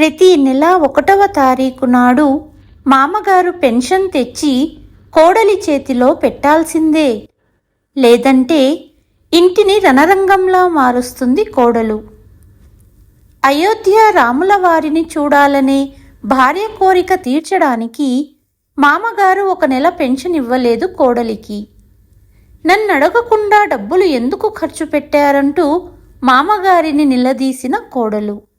ప్రతి నెల ఒకటవ తారీఖు నాడు మామగారు పెన్షన్ తెచ్చి కోడలి చేతిలో పెట్టాల్సిందే. లేదంటే ఇంటిని రణరంగంలా మారుస్తుంది కోడలు. అయోధ్య రాముల వారిని చూడాలనే భార్య కోరిక తీర్చడానికి మామగారు ఒక నెల పెన్షన్ ఇవ్వలేదు కోడలికి. నన్నడగకుండా డబ్బులు ఎందుకు ఖర్చు పెట్టారంటూ మామగారిని నిలదీసిన కోడలు.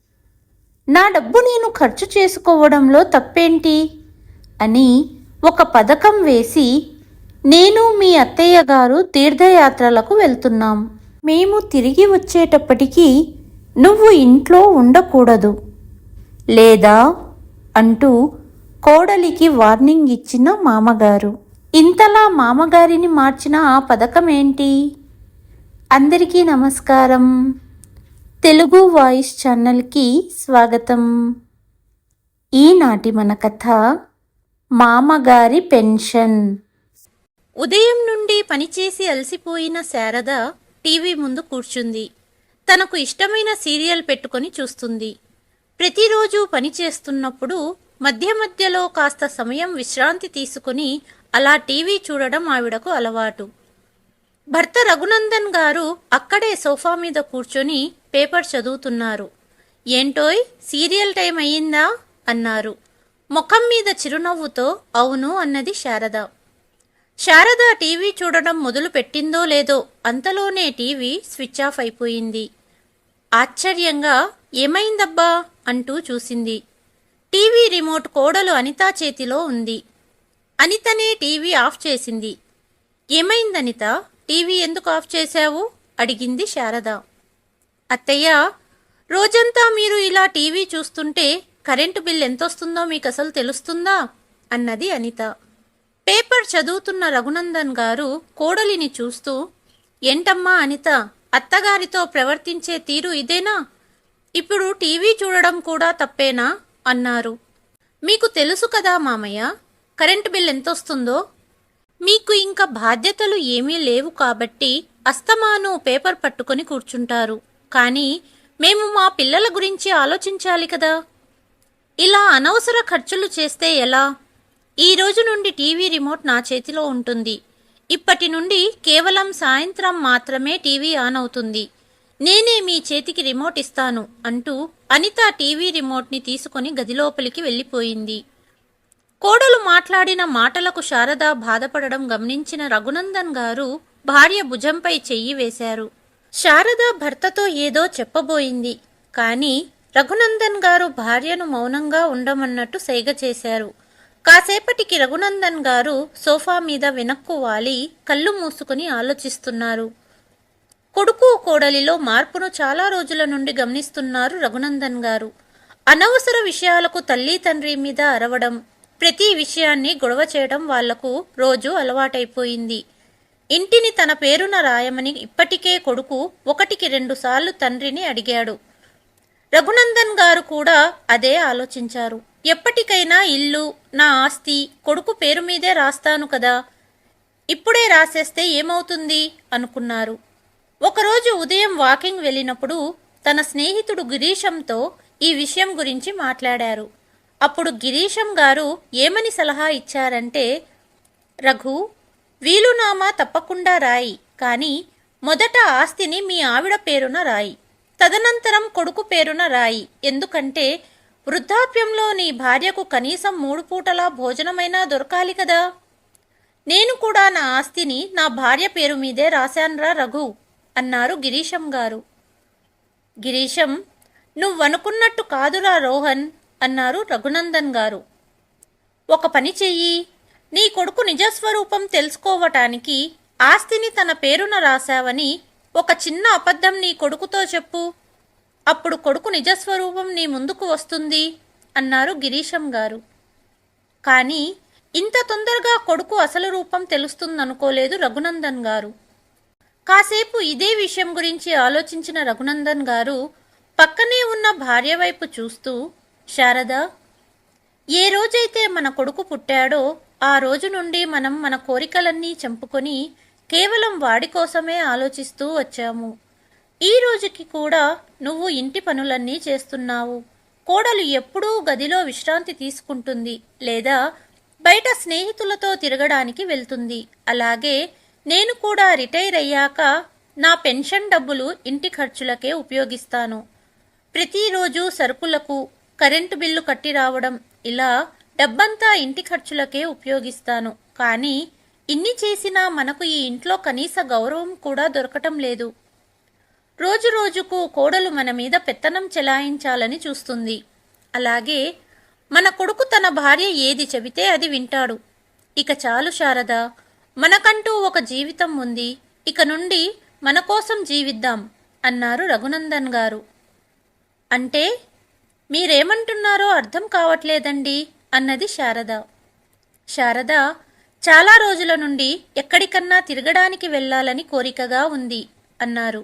నా డబ్బు నేను ఖర్చు చేసుకోవడంలో తప్పేంటి? అని ఒక పథకం వేసి నేను మీ అత్తయ్య గారు తీర్థయాత్రలకు వెళ్తున్నాం. మేము తిరిగి వచ్చేటప్పటికీ నువ్వు ఇంట్లో ఉండకూడదు. లేదా? అంటూ కోడలికి వార్నింగ్ ఇచ్చిన మామగారు. ఇంతలా మామగారిని మార్చిన ఆ పథకం ఏంటి అందరికీ నమస్కారం. తెలుగు వాయిస్ ఛానల్కి స్వాగతం. ఈనాటి మన కథ మామగారి పెన్షన్. ఉదయం నుండి పనిచేసి అలసిపోయిన శారద టీవీ ముందు కూర్చుంది. తనకు ఇష్టమైన సీరియల్ పెట్టుకొని చూస్తుంది. ప్రతిరోజు పని చేస్తున్నప్పుడు మధ్య మధ్యలో కాస్త సమయం విశ్రాంతి తీసుకుని అలా టీవీ చూడడం ఆవిడకు అలవాటు. భర్త రఘునందన్ గారు అక్కడే సోఫా మీద కూర్చొని పేపర్ చదువుతున్నారు. ఏంటోయ్ సీరియల్ టైం అయ్యిందా? అన్నారు. ముఖం మీద చిరునవ్వుతో అవును అన్నది శారద. శారద టీవీ చూడడం మొదలు పెట్టిందో లేదో అంతలోనే టీవీ స్విచ్ ఆఫ్ అయిపోయింది. ఆశ్చర్యంగా ఏమైందబ్బా? అంటూ చూసింది. టీవీ రిమోట్ కోడలు అనితా చేతిలో ఉంది. అనితనే టీవీ ఆఫ్ చేసింది. ఏమైందనిత? టీవీ ఎందుకు ఆఫ్ చేశావు? అడిగింది శారద. అత్తయ్య రోజంతా మీరు ఇలా టీవీ చూస్తుంటే కరెంటు బిల్ ఎంతొస్తుందో మీకు అసలు తెలుస్తుందా? అన్నది అనిత. పేపర్ చదువుతున్న రఘునందన్ గారు కోడలిని చూస్తూ ఏంటమ్మా అనిత అత్తగారితో ప్రవర్తించే తీరు ఇదేనా? ఇప్పుడు టీవీ చూడడం కూడా తప్పేనా? అన్నారు. మీకు తెలుసు కదా మామయ్య కరెంటు బిల్ ఎంతొస్తుందో? మీకు ఇంకా బాధ్యతలు ఏమీ లేవు కాబట్టి అస్తమాను పేపర్ పట్టుకొని కూర్చుంటారు. కానీ మేము మా పిల్లల గురించి ఆలోచించాలి కదా. ఇలా అనవసర ఖర్చులు చేస్తే ఎలా? ఈ రోజు నుండి టీవీ రిమోట్ నా చేతిలో ఉంటుంది. ఇప్పటి నుండి కేవలం సాయంత్రం మాత్రమే టీవీ ఆన్ అవుతుంది. నేనే మీ చేతికి రిమోట్ ఇస్తాను అంటూ అనిత టీవీ రిమోట్ని తీసుకొని గదిలోపలికి వెళ్ళిపోయింది. కోడలు మాట్లాడిన మాటలకు శారద బాధపడడం గమనించిన రఘునందన్ గారు భార్య భుజంపై చెయ్యి వేశారు. శారద భర్తతో ఏదో చెప్పబోయింది. కానీ రఘునందన్ గారు భార్యను మౌనంగా ఉండమన్నట్టు సైగ చేశారు. కాసేపటికి రఘునందన్ గారు సోఫా మీద వెనక్కు వాలి కళ్ళు మూసుకుని ఆలోచిస్తున్నారు. కొడుకు కోడలిలో మార్పును చాలా రోజుల నుండి గమనిస్తున్నారు రఘునందన్ గారు. అనవసర విషయాలకు తల్లి తండ్రి మీద అరవడం ప్రతి విషయాన్ని గొడవ చేయడం వాళ్ళకు రోజు అలవాటైపోయింది. ఇంటిని తన పేరున రాయమని ఇప్పటికే కొడుకు ఒకటికి రెండుసార్లు తండ్రిని అడిగాడు. రఘునందన్ గారు కూడా అదే ఆలోచించారు. ఎప్పటికైనా ఇల్లు నా ఆస్తి కొడుకు పేరు మీదే రాస్తాను కదా. ఇప్పుడే రాసేస్తే ఏమవుతుంది? అనుకున్నారు. ఒకరోజు ఉదయం వాకింగ్ వెళ్ళినప్పుడు తన స్నేహితుడు గిరీశంతో ఈ విషయం గురించి మాట్లాడారు. అప్పుడు గిరీశం గారు ఏమని సలహా ఇచ్చారంటే రఘు వీలునామా తప్పకుండా రాయి. కానీ మొదట ఆస్తిని మీ ఆవిడ పేరున రాయి. తదనంతరం కొడుకు పేరున రాయి. ఎందుకంటే వృద్ధాప్యంలో నీ భార్యకు కనీసం మూడు పూటలా భోజనమైనా దొరకాలి కదా. నేను కూడా నా ఆస్తిని నా భార్య పేరు మీదే రాశాన్రా రఘు అన్నారు గిరీశం గారు. గిరీశం నువ్వనుకున్నట్టు కాదురా రోహన్ అన్నారు రఘునందన్ గారు. ఒక పని చెయ్యి. నీ కొడుకు నిజస్వరూపం తెలుసుకోవటానికి ఆస్తిని తన పేరున రాశావని ఒక చిన్న అబద్ధం నీ కొడుకుతో చెప్పు. అప్పుడు కొడుకు నిజస్వరూపం నీ ముందుకు వస్తుంది అన్నారు గిరీశం గారు. కానీ ఇంత తొందరగా కొడుకు అసలు రూపం తెలుస్తుందనుకోలేదు రఘునందన్ గారు. కాసేపు ఇదే విషయం గురించి ఆలోచించిన రఘునందన్ గారు పక్కనే ఉన్న భార్య వైపు చూస్తూ శారద ఏ రోజైతే మన కొడుకు పుట్టాడో ఆ రోజు నుండి మనం మన కోరికలన్నీ చంపుకొని కేవలం వాడి కోసమే ఆలోచిస్తూ వచ్చాము. ఈ రోజుకి కూడా నువ్వు ఇంటి పనులన్నీ చేస్తున్నావు. కోడలు ఎప్పుడూ గదిలో విశ్రాంతి తీసుకుంటుంది లేదా బయట స్నేహితులతో తిరగడానికి వెళ్తుంది. అలాగే నేను కూడా రిటైర్ అయ్యాక నా పెన్షన్ డబ్బులు ఇంటి ఖర్చులకే ఉపయోగిస్తాను. ప్రతిరోజు సరుకులకు కరెంటు బిల్లు కట్టి రావడం ఇలా డబ్బంతా ఇంటి ఖర్చులకే ఉపయోగిస్తాను. కానీ ఇన్ని చేసినా మనకు ఈ ఇంట్లో కనీస గౌరవం కూడా దొరకటం లేదు. రోజు రోజుకు కోడలు మన మీద పెత్తనం చెలాయించాలని చూస్తుంది. అలాగే మన కొడుకు తన భార్య ఏది చెబితే అది వింటాడు. ఇక చాలు శారద మనకంటూ ఒక జీవితం ఉంది. ఇక నుండి మన కోసం జీవిద్దాం అన్నారు రఘునందన్ గారు. అంటే మీరేమంటున్నారో అర్థం కావట్లేదండి. అన్నది శారద. శారద చాలా రోజుల నుండి ఎక్కడికన్నా తిరగడానికి వెళ్ళాలని కోరికగా ఉంది అన్నారు.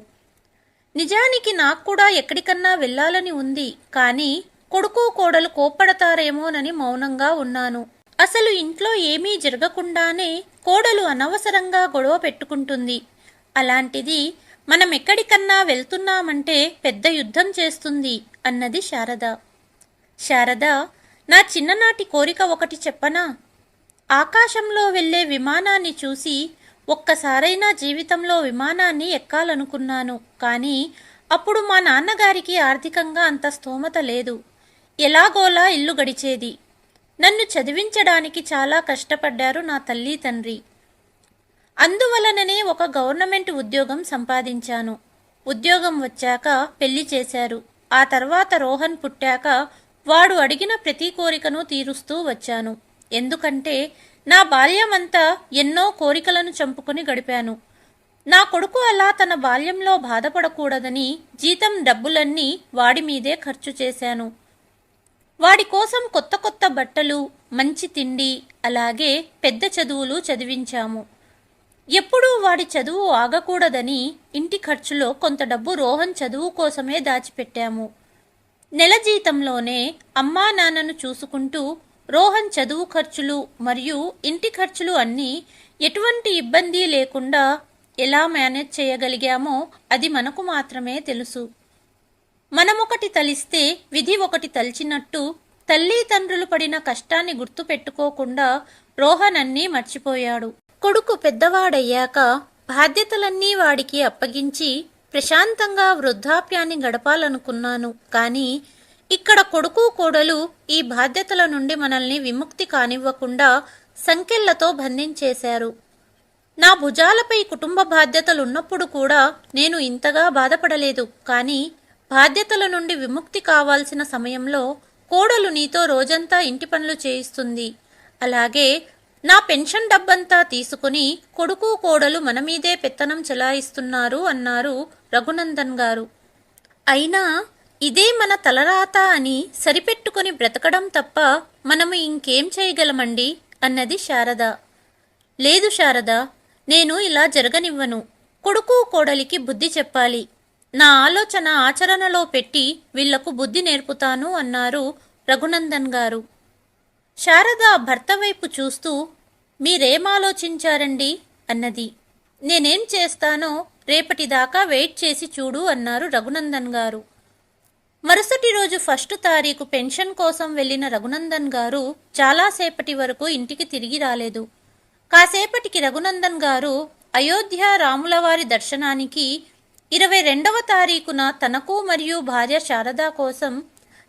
నిజానికి నాకు కూడా ఎక్కడికన్నా వెళ్ళాలని ఉంది కానీ కొడుకు కోడలు కోప్పడతారేమోనని మౌనంగా ఉన్నాను. అసలు ఇంట్లో ఏమీ జరగకుండానే కోడలు అనవసరంగా గొడవ పెట్టుకుంటుంది. అలాంటిది మనం ఎక్కడికన్నా వెళ్తున్నామంటే పెద్ద యుద్ధం చేస్తుంది అన్నది శారద. శారద నా చిన్ననాటి కోరిక ఒకటి చెప్పనా? ఆకాశంలో వెళ్ళే విమానాన్ని చూసి ఒక్కసారైనా జీవితంలో విమానాన్ని ఎక్కాలనుకున్నాను. కానీ అప్పుడు మా నాన్నగారికి ఆర్థికంగా అంత స్తోమత లేదు. ఎలాగోలా ఇల్లు గడిచేది. నన్ను చదివించడానికి చాలా కష్టపడ్డారు నా తల్లి తండ్రి. అందువలననే ఒక గవర్నమెంట్ ఉద్యోగం సంపాదించాను. ఉద్యోగం వచ్చాక పెళ్ళి చేశారు. ఆ తర్వాత రోహన్ పుట్టాక వాడు అడిగిన ప్రతి కోరికను తీరుస్తూ వచ్చాను. ఎందుకంటే నా బాల్యమంతా ఎన్నో కోరికలను చంపుకుని గడిపాను. నా కొడుకు అలా తన బాల్యంలో బాధపడకూడదని జీతం డబ్బులన్నీ వాడి మీదే ఖర్చు చేశాను. వాడి కోసం కొత్త కొత్త బట్టలు మంచి తిండి అలాగే పెద్ద చదువులు చదివించాము. ఎప్పుడూ వాడి చదువు ఆగకూడదని ఇంటి ఖర్చులో కొంత డబ్బు రోహన్ చదువు కోసమే దాచిపెట్టాము. నెల జీతంలోనే అమ్మా నాన్నను చూసుకుంటూ రోహన్ చదువు ఖర్చులు మరియు ఇంటి ఖర్చులు అన్నీ ఎటువంటి ఇబ్బంది లేకుండా ఎలా మేనేజ్ చేయగలిగామో అది మనకు మాత్రమే తెలుసు. మనమొకటి తలిస్తే విధి ఒకటి తలిచినట్టు తల్లి తండ్రులు పడిన కష్టాన్ని గుర్తుపెట్టుకోకుండా రోహన్ అన్నీ మర్చిపోయాడు. కొడుకు పెద్దవాడయ్యాక బాధ్యతలన్నీ వాడికి అప్పగించి ప్రశాంతంగా వృద్ధాప్యాన్ని గడపాలనుకున్నాను. కానీ ఇక్కడ కొడుకు కోడలు ఈ బాధ్యతల నుండి మనల్ని విముక్తి కానివ్వకుండా సంకెళ్ళతో బంధించేశారు. నా భుజాలపై కుటుంబ బాధ్యతలున్నప్పుడు కూడా నేను ఇంతగా బాధపడలేదు. కానీ బాధ్యతల నుండి విముక్తి కావాల్సిన సమయంలో కోడలు నీతో రోజంతా ఇంటి పనులు చేయిస్తుంది. అలాగే నా పెన్షన్ డబ్బంతా తీసుకుని కొడుకు కోడలు మన మీదే పెత్తనం చెలాయిస్తున్నారు అన్నారు రఘునందన్ గారు. అయినా ఇదే మన తలరాత అని సరిపెట్టుకుని బ్రతకడం తప్ప మనము ఇంకేం చేయగలమండి? అన్నది శారద. లేదు శారద నేను ఇలా జరగనివ్వను. కొడుకు కోడలికి బుద్ధి చెప్పాలి. నా ఆలోచన ఆచరణలో పెట్టి వీళ్ళకు బుద్ధి నేర్పుతాను అన్నారు రఘునందన్ గారు. శారద భర్త వైపు చూస్తూ మీరేం ఆలోచించారండి అన్నది. నేనేం చేస్తానో రేపటిదాకా వెయిట్ చేసి చూడు అన్నారు రఘునందన్ గారు. మరుసటి రోజు ఫస్ట్ తారీఖు పెన్షన్ కోసం వెళ్ళిన రఘునందన్ గారు చాలాసేపటి వరకు ఇంటికి తిరిగి రాలేదు. కాసేపటికి రఘునందన్ గారు అయోధ్య రాములవారి దర్శనానికి ఇరవై రెండవ తారీఖున తనకు మరియు భార్య శారద కోసం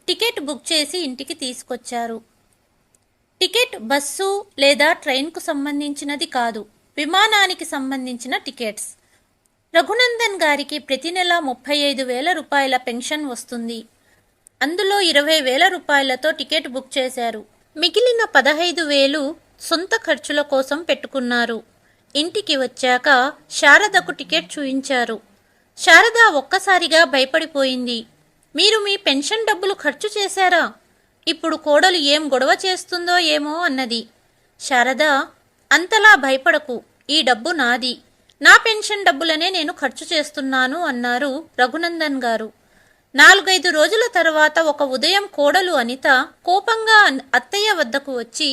టికెట్ బుక్ చేసి ఇంటికి తీసుకొచ్చారు. టికెట్ బస్సు లేదా ట్రైన్కు సంబంధించినది కాదు. విమానానికి సంబంధించిన టికెట్స్. రఘునందన్ గారికి ప్రతి నెల ముప్పై ఐదు వేల రూపాయల పెన్షన్ వస్తుంది. అందులో ఇరవై వేల రూపాయలతో టికెట్ బుక్ చేశారు. మిగిలిన పదహైదు వేలు సొంత ఖర్చుల కోసం పెట్టుకున్నారు. ఇంటికి వచ్చాక శారదకు టికెట్ చూయించారు. శారద ఒక్కసారిగా భయపడిపోయింది. మీరు మీ పెన్షన్ డబ్బులు ఖర్చు చేశారా? ఇప్పుడు కోడలు ఏం గొడవ చేస్తుందో ఏమో అన్నది. శారద అంతలా భయపడకు ఈ డబ్బు నాది. నా పెన్షన్ డబ్బులనే నేను ఖర్చు చేస్తున్నాను అన్నారు రఘునందన్ గారు. నాలుగైదు రోజుల తర్వాత ఒక ఉదయం కోడలు అనిత కోపంగా అత్తయ్య వద్దకు వచ్చి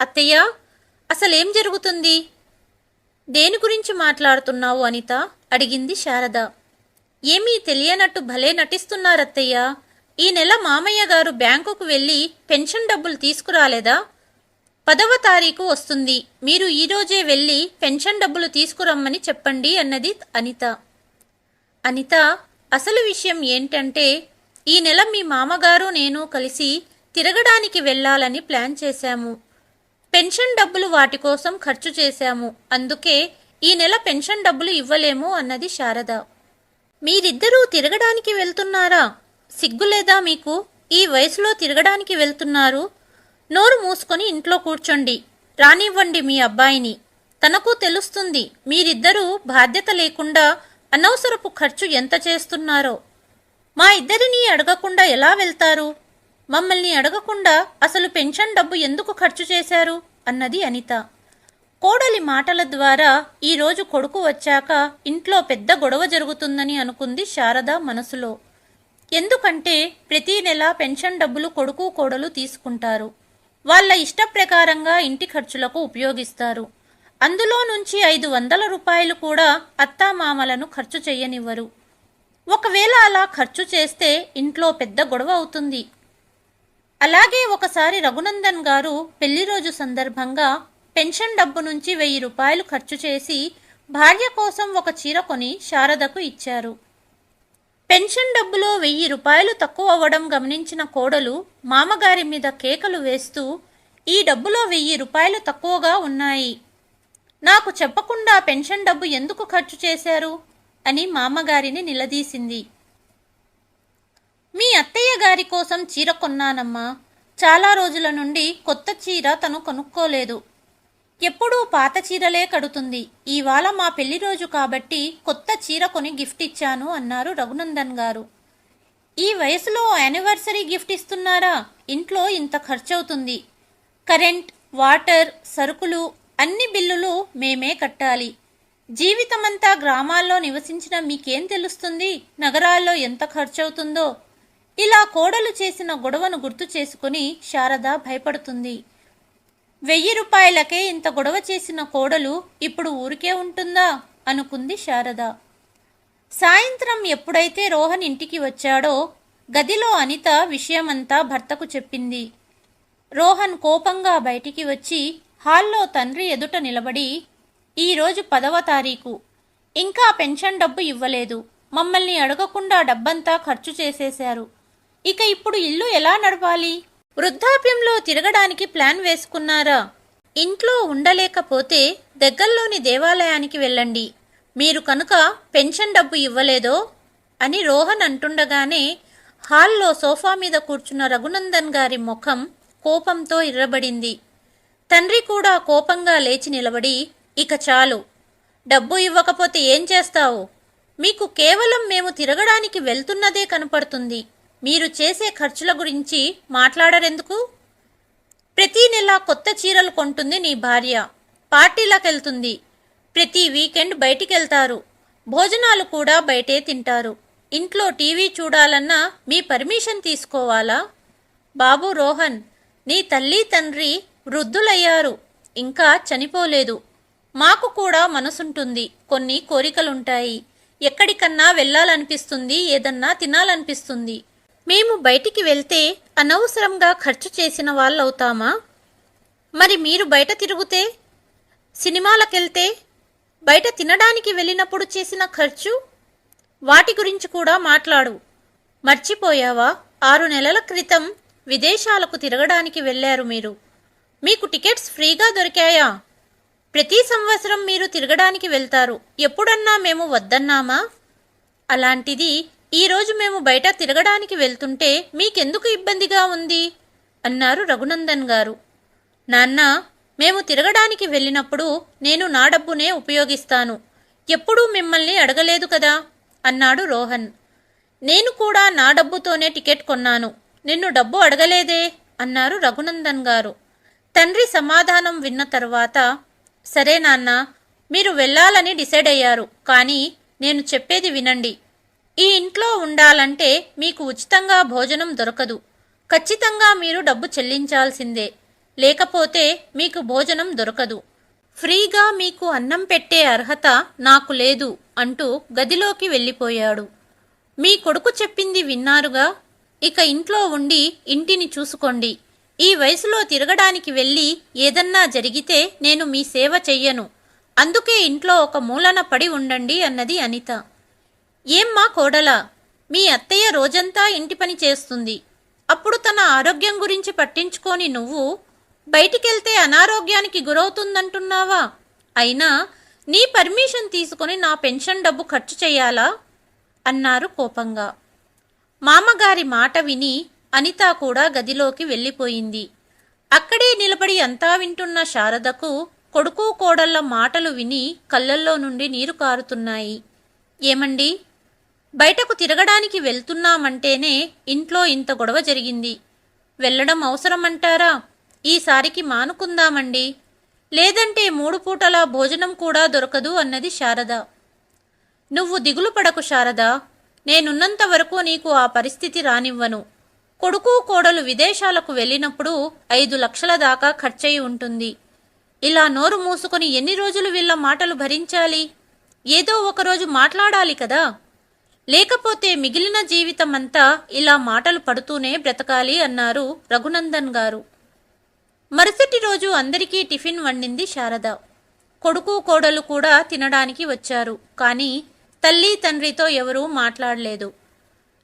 అత్తయ్య అసలేం జరుగుతుంది? దేని గురించి మాట్లాడుతున్నావు అనిత? అడిగింది శారద. ఏమీ తెలియనట్టు భలే నటిస్తున్నారత్తయ్య. ఈ నెల మామయ్య గారు బ్యాంకుకు వెళ్ళి పెన్షన్ డబ్బులు తీసుకురాలేదా? పదవ తారీఖు వస్తుంది. మీరు ఈరోజే వెళ్ళి పెన్షన్ డబ్బులు తీసుకురమ్మని చెప్పండి అన్నది అనిత. అనిత అసలు విషయం ఏంటంటే ఈ నెల మీ మామగారు నేను కలిసి తిరగడానికి వెళ్ళాలని ప్లాన్ చేశాము. పెన్షన్ డబ్బులు వాటి కోసం ఖర్చు చేశాము. అందుకే ఈ నెల పెన్షన్ డబ్బులు ఇవ్వలేము అన్నది శారద. మీరిద్దరూ తిరగడానికి వెళ్తున్నారా? సిగ్గులేదా మీకు? ఈ వయసులో తిరగడానికి వెళ్తున్నారు. నోరు మూసుకొని ఇంట్లో కూర్చోండి. రానివ్వండి మీ అబ్బాయిని. తనకు తెలుస్తుంది మీరిద్దరూ బాధ్యత లేకుండా అనవసరపు ఖర్చు ఎంత చేస్తున్నారో. మా ఇద్దరిని అడగకుండా ఎలా వెళ్తారు? మమ్మల్ని అడగకుండా అసలు పెన్షన్ డబ్బు ఎందుకు ఖర్చు చేశారు? అన్నది అనిత. కోడలి మాటల ద్వారా ఈరోజు కొడుకు వచ్చాక ఇంట్లో పెద్ద గొడవ జరుగుతుందని అనుకుంది శారద మనసులో. ఎందుకంటే ప్రతి నెల పెన్షన్ డబ్బులు కొడుకు కోడలు తీసుకుంటారు. వాళ్ళ ఇష్ట ప్రకారంగా ఇంటి ఖర్చులకు ఉపయోగిస్తారు. అందులో నుంచి ఐదు వందల రూపాయలు కూడా అత్తామామలను ఖర్చు చేయనివ్వరు. ఒకవేళ అలా ఖర్చు చేస్తే ఇంట్లో పెద్ద గొడవ అవుతుంది. అలాగే ఒకసారి రఘునందన్ గారు పెళ్ళి రోజు సందర్భంగా పెన్షన్ డబ్బు నుంచి వెయ్యి రూపాయలు ఖర్చు చేసి భార్య కోసం ఒక చీర కొని శారదకు ఇచ్చారు. పెన్షన్ డబ్బులో వెయ్యి రూపాయలు తక్కువ అవ్వడం గమనించిన కోడలు మామగారి మీద కేకలు వేస్తూ ఈ డబ్బులో వెయ్యి రూపాయలు తక్కువగా ఉన్నాయి. నాకు చెప్పకుండా పెన్షన్ డబ్బు ఎందుకు ఖర్చు చేశారు? అని మామగారిని నిలదీసింది. మీ అత్తయ్య గారి కోసం చీర కొన్నానమ్మా. చాలా రోజుల నుండి కొత్త చీర తను కొనుక్కోలేదు. ఎప్పుడూ పాత చీరలే కడుతుంది. ఇవాళ మా పెళ్ళి రోజు కాబట్టి కొత్త చీర కొని గిఫ్ట్ ఇచ్చాను అన్నారు రఘునందన్ గారు. ఈ వయసులో యానివర్సరీ గిఫ్ట్ ఇస్తున్నారా? ఇంట్లో ఇంత ఖర్చవుతుంది. కరెంట్ వాటర్ సరుకులు అన్ని బిల్లులు మేమే కట్టాలి. జీవితమంతా గ్రామాల్లో నివసించిన మీకేం తెలుస్తుంది? నగరాల్లో ఎంత ఖర్చవుతుందో? ఇలా కోడలు చేసిన గొడవను గుర్తు చేసుకుని శారద భయపడుతుంది. వెయ్యి రూపాయలకే ఇంత గొడవ చేసిన కోడలు ఇప్పుడు ఊరికే ఉంటుందా? అనుకుంది శారద. సాయంత్రం ఎప్పుడైతే రోహన్ ఇంటికి వచ్చాడో గదిలో అనిత విషయమంతా భర్తకు చెప్పింది. రోహన్ కోపంగా బయటికి వచ్చి హాల్లో తండ్రి ఎదుట నిలబడి ఈరోజు పదవ తారీఖు. ఇంకా పెన్షన్ డబ్బు ఇవ్వలేదు. మమ్మల్ని అడగకుండా డబ్బంతా ఖర్చు చేసేశారు. ఇక ఇప్పుడు ఇల్లు ఎలా నడపాలి వృద్ధాప్యంలో తిరగడానికి ప్లాన్ వేసుకున్నారా? ఇంట్లో ఉండలేకపోతే దగ్గరలోని దేవాలయానికి వెళ్ళండి. మీరు కనుక పెన్షన్ డబ్బు ఇవ్వలేదో అని రోహన్ అంటుండగానే హాల్లో సోఫా మీద కూర్చున్న రఘునందన్ గారి ముఖం కోపంతో ఇర్రబడింది. తండ్రి కూడా కోపంగా లేచి నిలబడి ఇక చాలు. డబ్బు ఇవ్వకపోతే ఏం చేస్తావు? మీకు కేవలం మేము తిరగడానికి వెళ్తున్నదే కనపడుతుంది. మీరు చేసే ఖర్చుల గురించి మాట్లాడరెందుకు? ప్రతి నెల కొత్త చీరలు కొంటుంది నీ భార్య. పార్టీలకెళ్తుంది. ప్రతి వీకెండ్ బయటికెళ్తారు. భోజనాలు కూడా బయటే తింటారు. ఇంట్లో టీవీ చూడాలన్నా మీ పర్మిషన్ తీసుకోవాలా? బాబు రోహన్ నీ తల్లి తండ్రి వృద్ధులయ్యారు. ఇంకా చనిపోలేదు. మాకు కూడా మనసుంటుంది. కొన్ని కోరికలుంటాయి. ఎక్కడికన్నా వెళ్ళాలనిపిస్తుంది. ఏదన్నా తినాలనిపిస్తుంది. మేము బయటికి వెళ్తే అనవసరంగా ఖర్చు చేసిన వాళ్ళవుతామా? మరి మీరు బయట తిరుగుతే? సినిమాలకెళ్తే? బయట తినడానికి వెళ్ళినప్పుడు చేసిన ఖర్చు? వాటి గురించి కూడా మాట్లాడు. మర్చిపోయావా? ఆరు నెలల క్రితం విదేశాలకు తిరగడానికి వెళ్ళారు మీరు. మీకు టికెట్స్ ఫ్రీగా దొరికాయా? ప్రతి సంవత్సరం మీరు తిరగడానికి వెళ్తారు. ఎప్పుడన్నా మేము వద్దన్నామా? అలాంటిది ఈరోజు మేము బయట తిరగడానికి వెళ్తుంటే మీకెందుకు ఇబ్బందిగా ఉంది? అన్నారు రఘునందన్ గారు. నాన్న మేము తిరగడానికి వెళ్ళినప్పుడు నేను నా డబ్బునే ఉపయోగిస్తాను. ఎప్పుడూ మిమ్మల్ని అడగలేదు కదా? అన్నాడు రోహన్. నేను కూడా నా డబ్బుతోనే టికెట్ కొన్నాను. నిన్ను డబ్బు అడగలేదే? అన్నారు రఘునందన్ గారు. తండ్రి సమాధానం విన్న తర్వాత సరే నాన్న మీరు వెళ్ళాలని డిసైడ్ అయ్యారు కానీ నేను చెప్పేది వినండి. ఈ ఇంట్లో ఉండాలంటే మీకు ఉచితంగా భోజనం దొరకదు. ఖచ్చితంగా మీరు డబ్బు చెల్లించాల్సిందే. లేకపోతే మీకు భోజనం దొరకదు. ఫ్రీగా మీకు అన్నం పెట్టే అర్హత నాకు లేదు అంటూ గదిలోకి వెళ్ళిపోయాడు. మీ కొడుకు చెప్పింది విన్నారుగా? ఇక ఇంట్లో ఉండి ఇంటిని చూసుకోండి. ఈ వయసులో తిరగడానికి వెళ్ళి ఏదన్నా జరిగితే నేను మీ సేవ చెయ్యను. అందుకే ఇంట్లో ఒక మూలన పడి ఉండండి అన్నది అనిత. ఏమ్మా కోడలా? మీ అత్తయ్య రోజంతా ఇంటి పని చేస్తుంది. అప్పుడు తన ఆరోగ్యం గురించి పట్టించుకొని నువ్వు బయటికెళ్తే అనారోగ్యానికి గురవుతుందంటున్నావా? అయినా నీ పర్మిషన్ తీసుకొని నా పెన్షన్ డబ్బు ఖర్చు చేయాలా? అన్నారు కోపంగా. మామగారి మాట విని అనిత కూడా గదిలోకి వెళ్ళిపోయింది. అక్కడే నిలబడి అంతా వింటున్న శారదకు కొడుకు కోడళ్ళ మాటలు విని కళ్ళల్లో నుండి నీరు కారుతున్నాయి. ఏమండి? బయటకు తిరగడానికి వెళ్తున్నామంటేనే ఇంట్లో ఇంత గొడవ జరిగింది. వెళ్ళడం అవసరమంటారా? ఈసారికి మానుకుందామండి. లేదంటే మూడు పూటల భోజనం కూడా దొరకదు అన్నది శారద. నువ్వు దిగులు పడకు శారద. నేనున్నంత వరకు నీకు ఆ పరిస్థితి రానివ్వను. కొడుకు కోడలు విదేశాలకు వెళ్ళినప్పుడు ఐదు లక్షల దాకా ఖర్చయి ఉంటుంది. ఇలా నోరు మూసుకొని ఎన్ని రోజులు వీళ్ళ మాటలు భరించాలి? ఏదో ఒకరోజు మాట్లాడాలి కదా. లేకపోతే మిగిలిన జీవితమంతా ఇలా మాటలు పడుతూనే బ్రతకాలి అన్నారు రఘునందన్ గారు. మరుసటి రోజు అందరికీ టిఫిన్ వండింది శారద. కొడుకు కోడలు కూడా తినడానికి వచ్చారు. కానీ తల్లి తండ్రితో ఎవరూ మాట్లాడలేదు.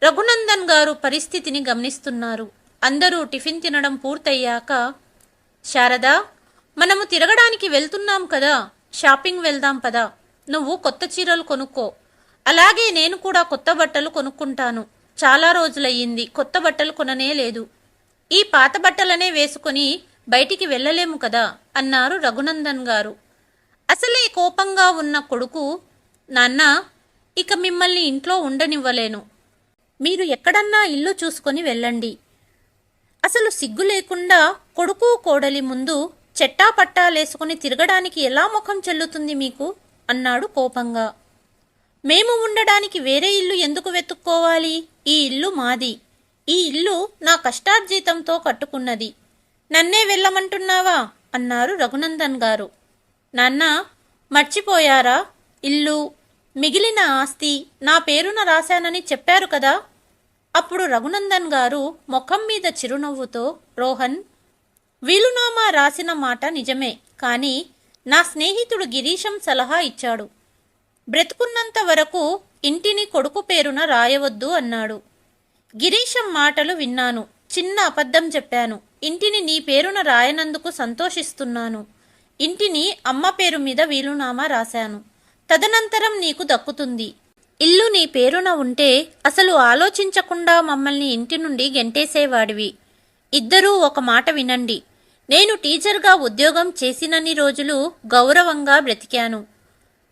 రఘునందన్ గారు పరిస్థితిని గమనిస్తున్నారు. అందరూ టిఫిన్ తినడం పూర్తయ్యాక శారద మనము తిరగడానికి వెళ్తున్నాం కదా. షాపింగ్ వెళ్దాం పదా. నువ్వు కొత్త చీరలు కొనుక్కో. అలాగే నేను కూడా కొత్త బట్టలు కొనుక్కుంటాను. చాలా రోజులయ్యింది కొత్త బట్టలు కొననే లేదు. ఈ పాత బట్టలనే వేసుకొని బయటికి వెళ్ళలేము కదా అన్నారు రఘునందన్ గారు. అసలే కోపంగా ఉన్న కొడుకు నాన్న ఇక మిమ్మల్ని ఇంట్లో ఉండనివ్వలేను. మీరు ఎక్కడన్నా ఇల్లు చూసుకొని వెళ్ళండి. అసలు సిగ్గు లేకుండా కొడుకు కోడలి ముందు చెట్టా పట్టాలేసుకుని తిరగడానికి ఎలా ముఖం చెల్లుతుంది మీకు? అన్నాడు కోపంగా. మేము ఉండడానికి వేరే ఇల్లు ఎందుకు వెతుక్కోవాలి? ఈ ఇల్లు మాది. ఈ ఇల్లు నా కష్టార్జితంతో కట్టుకున్నది. నన్నే వెళ్ళమంటున్నావా? అన్నారు రఘునందన్ గారు. నాన్న మర్చిపోయారా? ఇల్లు మిగిలిన ఆస్తి నా పేరున రాశానని చెప్పారు కదా? అప్పుడు రఘునందన్ గారు ముఖం మీద చిరునవ్వుతో రోహన్ వీలునామా రాసిన మాట నిజమే కానీ నా స్నేహితుడు గిరీశం సలహా ఇచ్చాడు. బ్రతుకున్నంత వరకు ఇంటిని కొడుకు పేరున రాయవద్దు అన్నాడు. గిరీశం మాటలు విన్నాను. చిన్న అబద్ధం చెప్పాను. ఇంటిని నీ పేరున రాయనందుకు సంతోషిస్తున్నాను. ఇంటిని అమ్మ పేరు మీద వీలునామా రాశాను. తదనంతరం నీకు దక్కుతుంది. ఇల్లు నీ పేరున ఉంటే అసలు ఆలోచించకుండా మమ్మల్ని ఇంటి నుండి గెంటేసేవాడివి. ఇద్దరూ ఒక మాట వినండి. నేను టీచర్గా ఉద్యోగం చేసినన్ని రోజులు గౌరవంగా బ్రతికాను.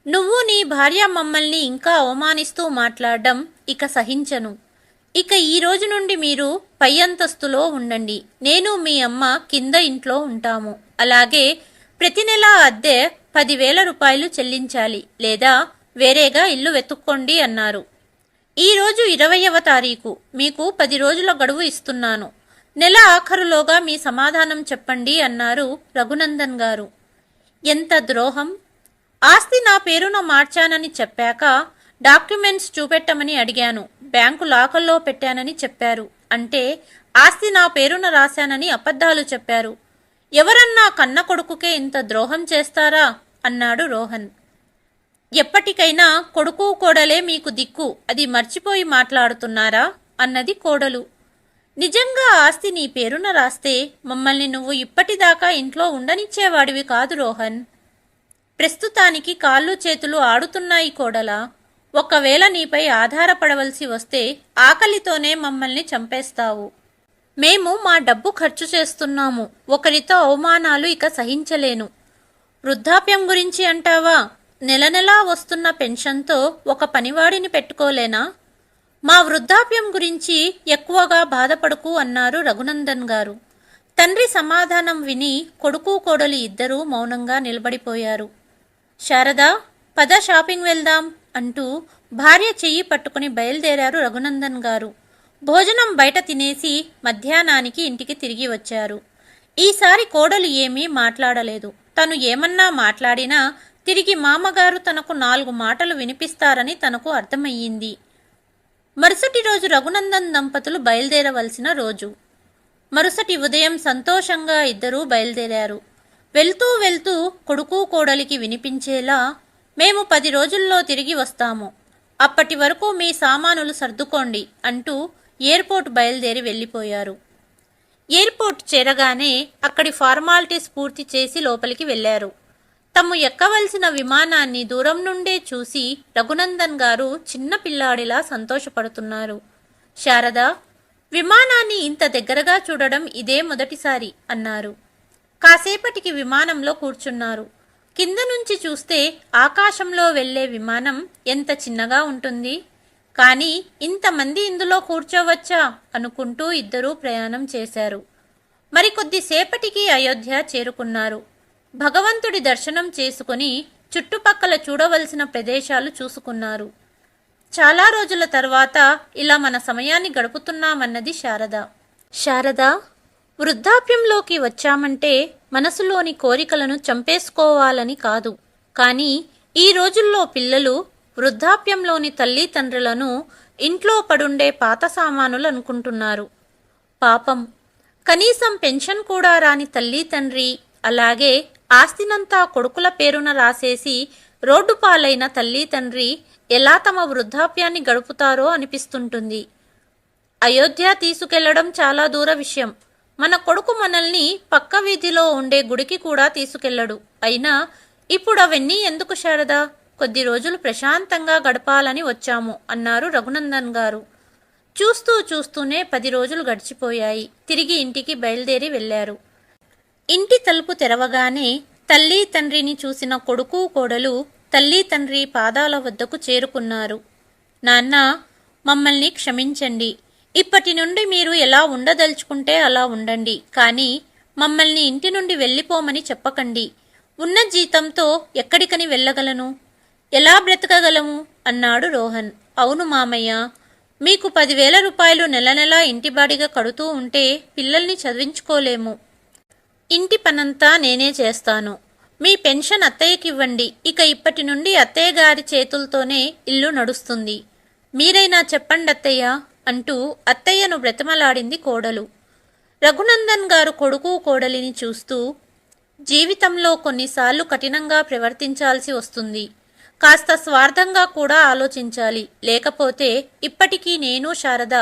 నువ్వు నీ భార్య మమ్మల్ని ఇంకా అవమానిస్తూ మాట్లాడడం ఇక సహించను. ఇక ఈ రోజు నుండి మీరు పై అంతస్తులో ఉండండి. నేను మీ అమ్మ కింద ఇంట్లో ఉంటాము. అలాగే ప్రతి నెల అద్దె పదివేల రూపాయలు చెల్లించాలి లేదా వేరేగా ఇల్లు వెతుక్కోండి అన్నారు. ఈరోజు ఇరవయవ తారీఖు. మీకు పది రోజుల గడువు ఇస్తున్నాను. నెల ఆఖరులోగా మీ సమాధానం చెప్పండి అన్నారు రఘునందన్ గారు. ఎంత ద్రోహం! ఆస్తి నా పేరున మార్చానని చెప్పాక డాక్యుమెంట్స్ చూపెట్టమని అడిగాను. బ్యాంకు లాకర్లో పెట్టానని చెప్పారు. అంటే ఆస్తి నా పేరున రాశానని అబద్ధాలు చెప్పారు. ఎవరన్నా కన్న కొడుకుకే ఇంత ద్రోహం చేస్తారా? అన్నాడు రోహన్. ఎప్పటికైనా కొడుకు కోడలే మీకు దిక్కు. అది మర్చిపోయి మాట్లాడుతున్నారా? అన్నది కోడలు. నిజంగా ఆస్తి నీ పేరున రాస్తే మమ్మల్ని నువ్వు ఇప్పటిదాకా ఇంట్లో ఉండనిచ్చేవాడివి కాదు రోహన్. ప్రస్తుతానికి కాళ్ళు చేతులు ఆడుతున్నాయి కోడలా. ఒకవేళ నీపై ఆధారపడవలసి వస్తే ఆకలితోనే మమ్మల్ని చంపేస్తావు. మేము మా డబ్బు ఖర్చు చేస్తున్నాము. ఒకరితో అవమానాలు ఇక సహించలేను. వృద్ధాప్యం గురించి అంటావా? నెల నెలా వస్తున్న పెన్షన్తో ఒక పనివాడిని పెట్టుకోలేనా? మా వృద్ధాప్యం గురించి ఎక్కువగా బాధపడుకు అన్నారు రఘునందన్ గారు. తండ్రి సమాధానం విని కొడుకు కోడలి ఇద్దరూ మౌనంగా నిలబడిపోయారు. శారదా పద షాపింగ్ వెళ్దాం అంటూ భార్య చెయ్యి పట్టుకుని బయలుదేరారు రఘునందన్ గారు. భోజనం బయట తినేసి మధ్యాహ్నానికి ఇంటికి తిరిగి వచ్చారు. ఈసారి కోడలు ఏమీ మాట్లాడలేదు. తను ఏమన్నా మాట్లాడినా తిరిగి మామగారు తనకు నాలుగు మాటలు వినిపిస్తారని తనకు అర్థమయ్యింది. మరుసటి రోజు రఘునందన్ దంపతులు బయలుదేరవలసిన రోజు. మరుసటి ఉదయం సంతోషంగా ఇద్దరూ బయలుదేరారు. వెళ్తూ వెళ్తూ కొడుకు కోడలికి వినిపించేలా మేము పది రోజుల్లో తిరిగి వస్తాము. అప్పటి వరకు మీ సామానులు సర్దుకోండి అంటూ ఎయిర్పోర్ట్ బయలుదేరి వెళ్ళిపోయారు. ఎయిర్పోర్ట్ చేరగానే అక్కడి ఫార్మాలిటీస్ పూర్తి చేసి లోపలికి వెళ్ళారు. తము ఎక్కవలసిన విమానాన్ని దూరం నుండే చూసి రఘునందన్ గారు చిన్న పిల్లాడిలా సంతోషపడుతున్నారు. శారద విమానాన్ని ఇంత దగ్గరగా చూడడం ఇదే మొదటిసారి అన్నారు. కాసేపటికి విమానంలో కూర్చున్నారు. కింద నుంచి చూస్తే ఆకాశంలో వెళ్ళే విమానం ఎంత చిన్నగా ఉంటుంది? కానీ ఇంతమంది ఇందులో కూర్చోవచ్చా? అనుకుంటూ ఇద్దరూ ప్రయాణం చేశారు. మరికొద్దిసేపటికి అయోధ్య చేరుకున్నారు. భగవంతుడి దర్శనం చేసుకుని చుట్టుపక్కల చూడవలసిన ప్రదేశాలు చూసుకున్నారు. చాలా రోజుల తర్వాత ఇలా మన సమయాన్ని గడుపుతున్నామన్నది శారద. శారద? వృద్ధాప్యంలోకి వచ్చామంటే మనసులోని కోరికలను చంపేసుకోవాలని కాదు. కానీ ఈ రోజుల్లో పిల్లలు వృద్ధాప్యంలోని తల్లిదండ్రులను ఇంట్లో పడుండే పాత సామానులు అనుకుంటున్నారు. పాపం. కనీసం పెన్షన్ కూడా రాని తల్లి తండ్రి అలాగే ఆస్తినంతా కొడుకుల పేరున రాసేసి రోడ్డు పాలైన తల్లి తండ్రి ఎలా తమ వృద్ధాప్యాన్ని గడుపుతారో అనిపిస్తుంటుంది. అయోధ్య తీసుకెళ్ళడం చాలా దూర విషయం. మన కొడుకు మనల్ని పక్క వీధిలో ఉండే గుడికి కూడా తీసుకెళ్ళడు అయినా ఇప్పుడు అవన్నీ ఎందుకు శారదా? కొద్ది రోజులు ప్రశాంతంగా గడపాలని వచ్చాము అన్నారు రఘునందన్ గారు. చూస్తూ చూస్తూనే పది రోజులు గడిచిపోయాయి. తిరిగి ఇంటికి బయలుదేరి వెళ్ళారు. ఇంటి తలుపు తెరవగానే తల్లి తండ్రిని చూసిన కొడుకు కోడలు తల్లి తండ్రి పాదాల వద్దకు చేరుకున్నారు. నాన్న మమ్మల్ని క్షమించండి. ఇప్పటి నుండి మీరు ఎలా ఉండదలుచుకుంటే అలా ఉండండి. కానీ మమ్మల్ని ఇంటి నుండి వెళ్ళిపోమని చెప్పకండి. ఉన్న జీతంతో ఎక్కడికని వెళ్ళగలను? ఎలా బ్రతకగలము? అన్నాడు రోహన్. అవును మామయ్య. మీకు పదివేల రూపాయలు నెల నెలా ఇంటి బాడిగా కడుతూ ఉంటే పిల్లల్ని చదివించుకోలేము. ఇంటి పనంతా నేనే చేస్తాను. మీ పెన్షన్ అత్తయ్యకివ్వండి. ఇక ఇప్పటి నుండి అత్తయ్య గారి చేతులతోనే ఇల్లు నడుస్తుంది. మీరైనా చెప్పండి అత్తయ్య అంటూ అత్తయ్యను బ్రతమలాడింది కోడలు. రఘునందన్ గారు కొడుకు కోడలిని చూస్తూ జీవితంలో కొన్నిసార్లు కఠినంగా ప్రవర్తించాల్సి వస్తుంది. కాస్త స్వార్థంగా కూడా ఆలోచించాలి. లేకపోతే ఇప్పటికీ నేను శారద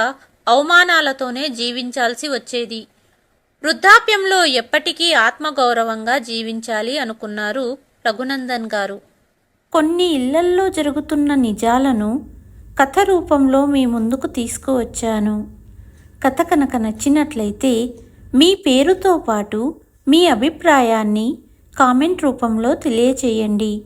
అవమానాలతోనే జీవించాల్సి వచ్చేది. వృద్ధాప్యంలో ఎప్పటికీ ఆత్మగౌరవంగా జీవించాలి అనుకున్నారు రఘునందన్ గారు. కొన్ని ఇళ్ళల్లో జరుగుతున్న నిజాలను కథ రూపంలో మీ ముందుకు తీసుకువచ్చాను. కథ కనుక నచ్చినట్లయితే మీ పేరుతో పాటు మీ అభిప్రాయాన్ని కామెంట్ రూపంలో తెలియచేయండి.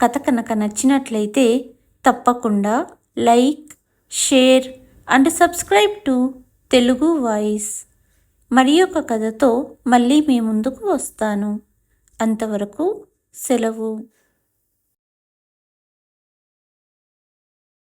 కథ కనుక నచ్చినట్లయితే తప్పకుండా like share and subscribe to Telugu voice. మరి ఒక కథతో మళ్ళీ మీ ముందుకు వస్తాను. అంతవరకు సెలవు.